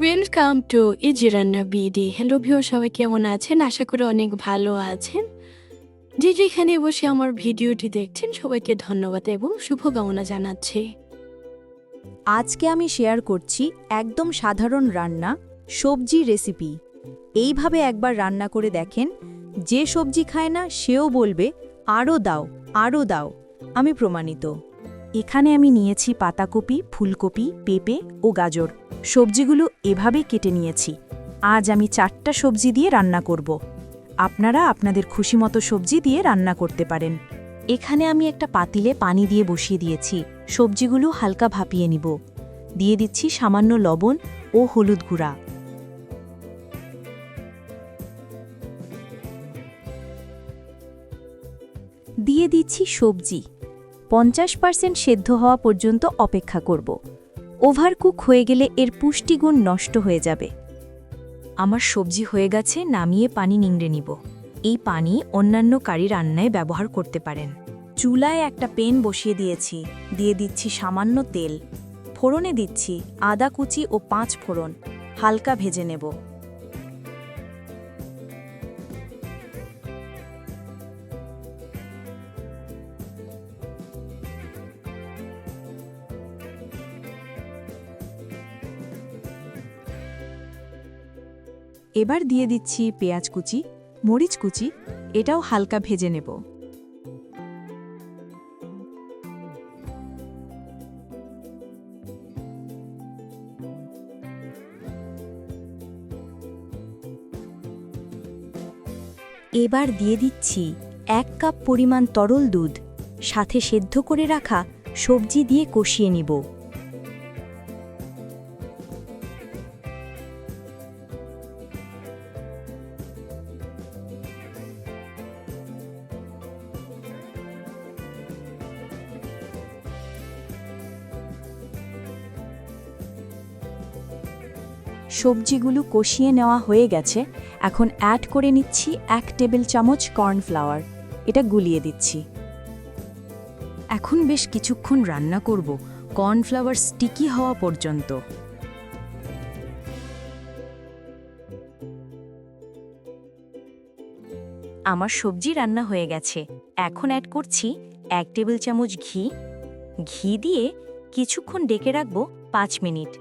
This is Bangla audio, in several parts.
ওয়েলকাম টু ইজিরান্না বিডি হ্যালো ভিউ সবাই কেমন আছেন? আশা করি অনেক ভালো আছেন। যে যেখানে বসে আমার ভিডিওটি দেখছেন, সবাইকে ধন্যবাদ এবং শুভকামনা জানাচ্ছি। আজকে আমি শেয়ার করছি একদম সাধারণ রান্না, সবজি রেসিপি এইভাবে একবার রান্না করে দেখেন, যে সবজি খায় না, সেও বলবে আরও দাও আরও দাও। আমি প্রমাণিত। এখানে আমি নিয়েছি পাতাকপি, ফুলকপি, পেঁপে ও গাজর। সবজিগুলো এভাবে কেটে নিয়েছি। আজ আমি চারটা সবজি দিয়ে রান্না করব। আপনারা আপনাদের খুশিমতো সবজি দিয়ে রান্না করতে পারেন। এখানে আমি একটা পাতিলে পানি দিয়ে বসিয়ে দিয়েছি। সবজিগুলো হালকা ভাপিয়ে নিব। দিয়ে দিচ্ছি সামান্য লবণ ও হলুদ গুঁড়া। দিয়ে দিচ্ছি সবজি। পঞ্চাশ পার্সেন্ট সেদ্ধ হওয়া পর্যন্ত অপেক্ষা করব। ওভারকুক হয়ে গেলে এর পুষ্টিগুণ নষ্ট হয়ে যাবে। আমার সবজি হয়ে গেছে, নামিয়ে পানি নিংড়ে নিব। এই পানি অন্যান্য কারি রান্নায় ব্যবহার করতে পারেন। চুলায় একটা পেন বসিয়ে দিয়েছি, দিয়ে দিচ্ছি সামান্য তেল। ফোড়নে দিচ্ছি আদা কুচি ও পাঁচ ফোড়ন। হালকা ভেজে নেব। এবার দিয়ে দিচ্ছি পেঁয়াজ কুচি, মরিচ কুচি, এটাও হালকা ভেজে নেব। এবার দিয়ে দিচ্ছি এক কাপ পরিমাণ তরল দুধ, সাথে সেদ্ধ করে রাখা সবজি দিয়ে কষিয়ে নিব। সবজিগুলো কষিয়ে নেওয়া হয়ে গেছে, এখন অ্যাড করে নিচ্ছি এক টেবিল চামচ কর্নফ্লাওয়ার। এটা গুলিয়ে দিচ্ছি। এখন বেশ কিছুক্ষণ রান্না করব, কর্নফ্লাওয়ার স্টিকি হওয়া পর্যন্ত। আমার সবজি রান্না হয়ে গেছে, এখন অ্যাড করছি এক টেবিল চামচ ঘি। ঘি দিয়ে কিছুক্ষণ ডেকে রাখব পাঁচ মিনিট।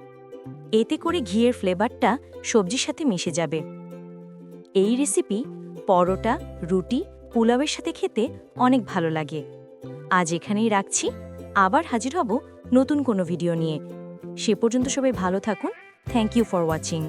এতে করে ঘিয়ের ফ্লেভারটা সবজির সাথে মিশে যাবে। এই রেসিপি পরোটা, রুটি, পোলাওয়ের সাথে খেতে অনেক ভালো লাগে। আজ এখানেই রাখছি। আবার হাজির হব নতুন কোনো ভিডিও নিয়ে। সে পর্যন্ত সবাই ভালো থাকুন। Thank you for watching